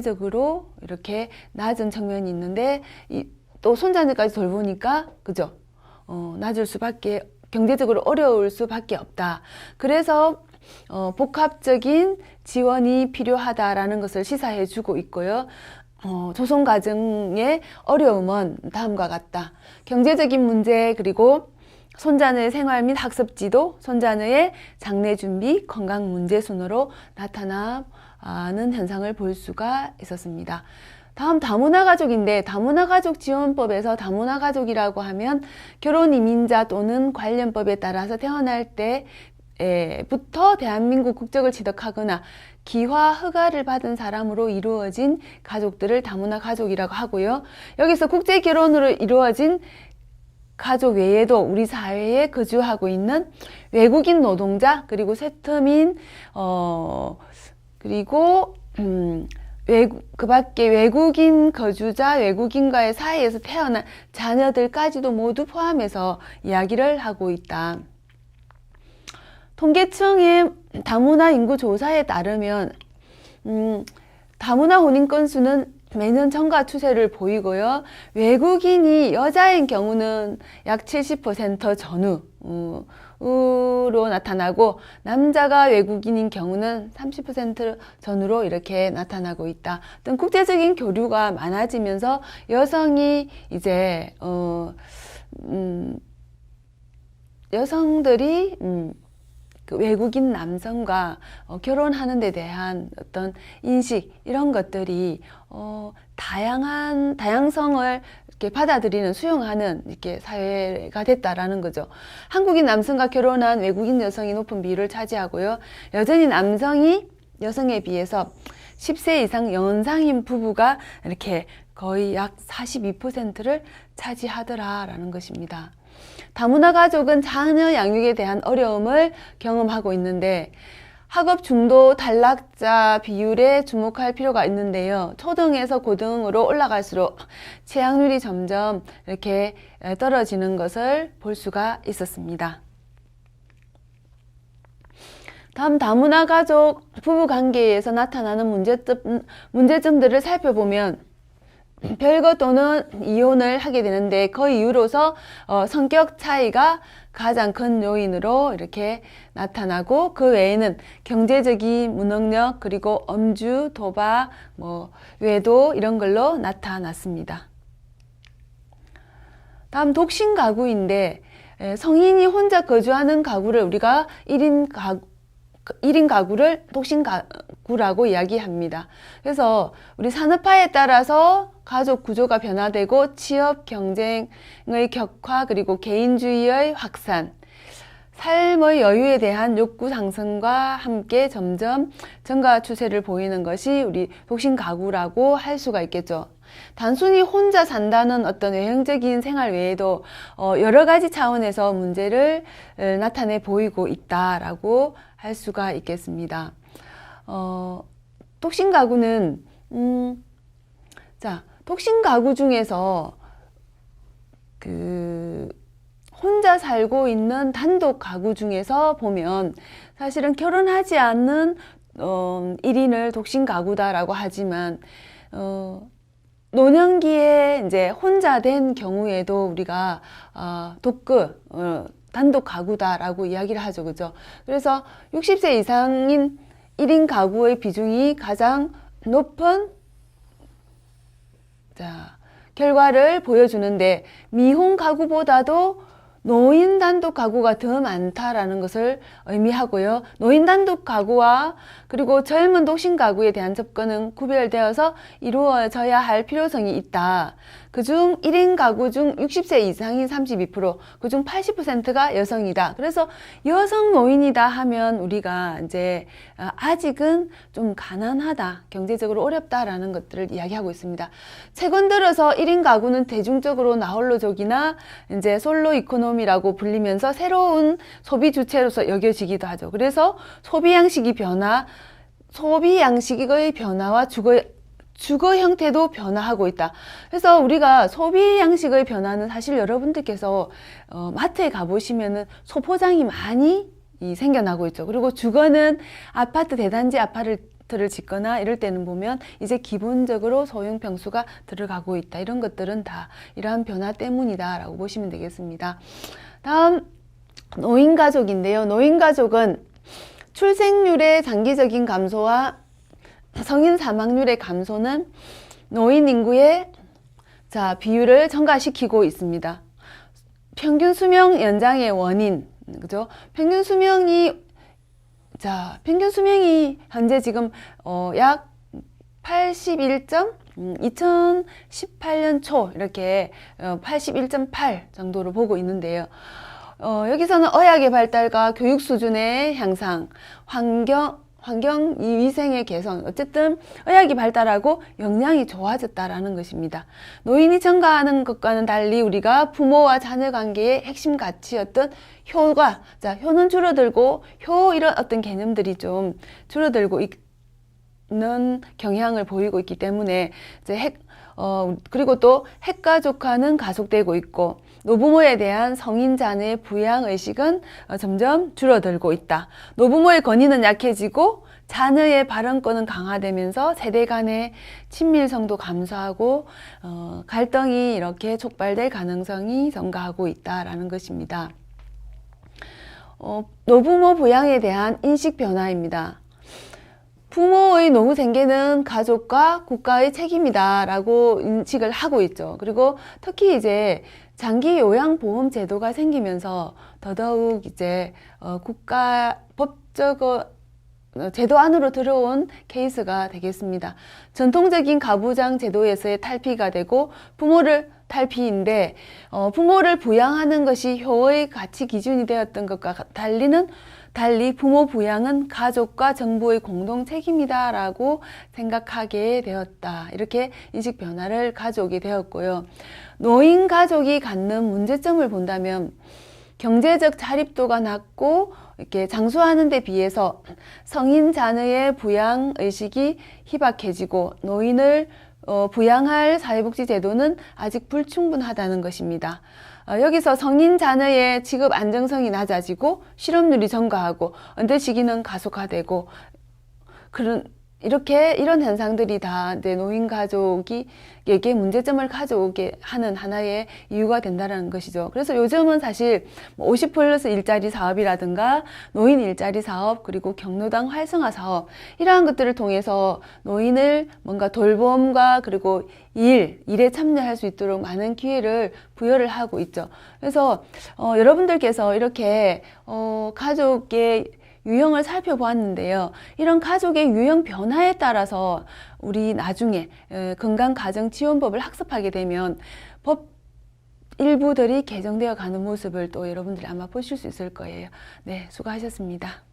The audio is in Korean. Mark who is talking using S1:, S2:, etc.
S1: 경제적으로 이렇게 낮은 측면이 있는데 이, 또 손자들까지 돌보니까 그죠? 어, 낮을 수밖에 경제적으로 어려울 수밖에 없다. 그래서 어, 복합적인 지원이 필요하다라는 것을 시사해 주고 있고요. 어, 조선 가정의 어려움은 다음과 같다. 경제적인 문제 그리고 손자의 생활 및 학습 지도, 손자의 장래 준비, 건강 문제 순으로 나타나 는 현상을 볼 수가 있었습니다. 다음 다문화 가족인데 다문화 가족 지원법에서 다문화 가족이라고 하면 결혼 이민자 또는 관련법에 따라서 태어날 때부터 대한민국 국적을 취득하거나 기화 허가를 받은 사람으로 이루어진 가족들을 다문화 가족이라고 하고요. 여기서 국제 결혼으로 이루어진 가족 외에도 우리 사회에 거주하고 있는 외국인 노동자 그리고 세터민 어 그리고 음 외국 그 밖에 외국인 거주자 외국인과의 사이에서 태어난 자녀들까지도 모두 포함해서 이야기를 하고 있다. 통계청의 다문화 인구 조사에 따르면 음, 다문화 혼인 건수는 매년 증가 추세를 보이고요. 외국인이 여자인 경우는 약 70% 전후, 어, 으로 나타나고 남자가 외국인인 경우는 30% 전후로 이렇게 나타나고 있다. 어떤 국제적인 교류가 많아지면서 여성이 이제 어 음, 여성들이 음, 그 외국인 남성과 어, 결혼하는 데 대한 어떤 인식 이런 것들이 어, 다양한 다양성을 이렇게 받아들이는 수용하는 이렇게 사회가 됐다라는 거죠. 한국인 남성과 결혼한 외국인 여성이 높은 비율을 차지하고요. 여전히 남성이 여성에 비해서 10세 이상 연상인 부부가 이렇게 거의 약 42%를 차지하더라라는 것입니다. 다문화 가족은 자녀 양육에 대한 어려움을 경험하고 있는데 학업 중도 탈락자 비율에 주목할 필요가 있는데요. 초등에서 고등으로 올라갈수록 취약률이 점점 이렇게 떨어지는 것을 볼 수가 있었습니다. 다음 다문화 가족 부부 관계에서 나타나는 문제점, 문제점들을 살펴보면 별거 또는 이혼을 하게 되는데 그 이유로서 어, 성격 차이가 가장 큰 요인으로 이렇게 나타나고 그 외에는 경제적인 무능력 그리고 엄주, 도박, 뭐 외도 이런 걸로 나타났습니다. 다음 독신 가구인데 성인이 혼자 거주하는 가구를 우리가 1인 가구 1인 가구를 독신 가구라고 이야기합니다. 그래서 우리 산업화에 따라서 가족 구조가 변화되고 취업 경쟁의 격화 그리고 개인주의의 확산 삶의 여유에 대한 욕구 상승과 함께 점점 증가 추세를 보이는 것이 우리 독신 가구라고 할 수가 있겠죠. 단순히 혼자 산다는 어떤 외형적인 생활 외에도 어, 여러 가지 차원에서 문제를 나타내 보이고 있다라고 할 수가 있겠습니다. 어, 독신 가구는 음, 자 독신 가구 중에서 그 혼자 살고 있는 단독 가구 중에서 보면 사실은 결혼하지 않는 어, 1인을 독신 가구다라고 하지만 어, 노년기에 이제 혼자 된 경우에도 우리가 어, 독그 어, 단독 가구다라고 이야기를 하죠. 그죠? 그래서 60세 이상인 1인 가구의 비중이 가장 높은 자, 결과를 보여주는데 미혼 가구보다도 노인 단독 가구가 더 많다라는 것을 의미하고요. 노인 단독 가구와 그리고 젊은 독신 가구에 대한 접근은 구별되어서 이루어져야 할 필요성이 있다. 그중 1인 가구 중 60세 이상인 32%, 그중 80%가 여성이다. 그래서 여성 노인이다 하면 우리가 이제 아직은 좀 가난하다, 경제적으로 어렵다라는 것들을 이야기하고 있습니다. 최근 들어서 1인 가구는 대중적으로 나홀로족이나 이제 솔로 이코노미라고 불리면서 새로운 소비 주체로서 여겨지기도 하죠. 그래서 소비 양식이 변화, 소비 양식의 변화와 주거 주거 형태도 변화하고 있다. 그래서 우리가 소비 양식의 변화는 사실 여러분들께서 어, 마트에 가보시면은 소포장이 많이 이 생겨나고 있죠. 그리고 주거는 아파트 대단지 아파트를 짓거나 이럴 때는 보면 이제 기본적으로 소형 평수가 들어가고 있다. 이런 것들은 다 이러한 변화 때문이다라고 보시면 되겠습니다. 다음 노인 가족인데요. 노인 가족은 출생률의 장기적인 감소와 성인 사망률의 감소는 노인 인구의 자, 비율을 증가시키고 있습니다. 평균 수명 연장의 원인, 그죠? 평균 수명이, 자, 평균 수명이 현재 지금, 어, 약 81점? 음, 2018년 초, 이렇게, 어, 81.8 정도로 보고 있는데요. 어, 여기서는 의학의 발달과 교육 수준의 향상, 환경, 환경 이 위생의 개선, 어쨌든 의학이 발달하고 역량이 좋아졌다라는 것입니다. 노인이 증가하는 것과는 달리 우리가 부모와 자녀 관계의 핵심 가치였던 효가, 자, 효는 줄어들고 효 이런 어떤 개념들이 좀 줄어들고 있는 경향을 보이고 있기 때문에 이제 핵, 어, 그리고 또 핵가족화는 가속되고 있고 노부모에 대한 성인 자녀의 부양 의식은 어, 점점 줄어들고 있다. 노부모의 권위는 약해지고 자녀의 발언권은 강화되면서 세대 간의 친밀성도 감소하고 어, 갈등이 이렇게 촉발될 가능성이 증가하고 있다라는 것입니다. 어, 노부모 부양에 대한 인식 변화입니다. 부모의 노후 생계는 가족과 국가의 책임이다라고 인식을 하고 있죠. 그리고 특히 이제 장기 요양 보험 제도가 생기면서 더더욱 이제 어, 국가 법적 어, 제도 안으로 들어온 케이스가 되겠습니다. 전통적인 가부장 제도에서의 탈피가 되고 부모를 탈피인데 어, 부모를 부양하는 것이 효의 가치 기준이 되었던 것과 달리는 달리 부모 부양은 가족과 정부의 공동 책임이다라고 생각하게 되었다. 이렇게 인식 변화를 가져오게 되었고요. 노인 가족이 갖는 문제점을 본다면 경제적 자립도가 낮고 이렇게 장수하는 데 비해서 성인 자녀의 부양 의식이 희박해지고 노인을 어, 부양할 사회복지 제도는 아직 불충분하다는 것입니다. 어, 여기서 성인 자녀의 직업 안정성이 낮아지고 실업률이 증가하고 은퇴 시기는 가속화되고 그런 이렇게 이런 현상들이 다 이제 노인 가족이 에게 문제점을 가져오게 하는 하나의 이유가 된다는 것이죠. 그래서 요즘은 사실 50뭐 플러스 일자리 사업이라든가 노인 일자리 사업 그리고 경로당 활성화 사업 이러한 것들을 통해서 노인을 뭔가 돌봄과 그리고 일, 일에 참여할 수 있도록 많은 기회를 부여를 하고 있죠. 그래서 어, 여러분들께서 이렇게 어, 가족의 유형을 살펴보았는데요. 이런 가족의 유형 변화에 따라서 우리 나중에 건강가정지원법을 학습하게 되면 법 일부들이 개정되어 가는 모습을 또 여러분들이 아마 보실 수 있을 거예요. 네, 수고하셨습니다.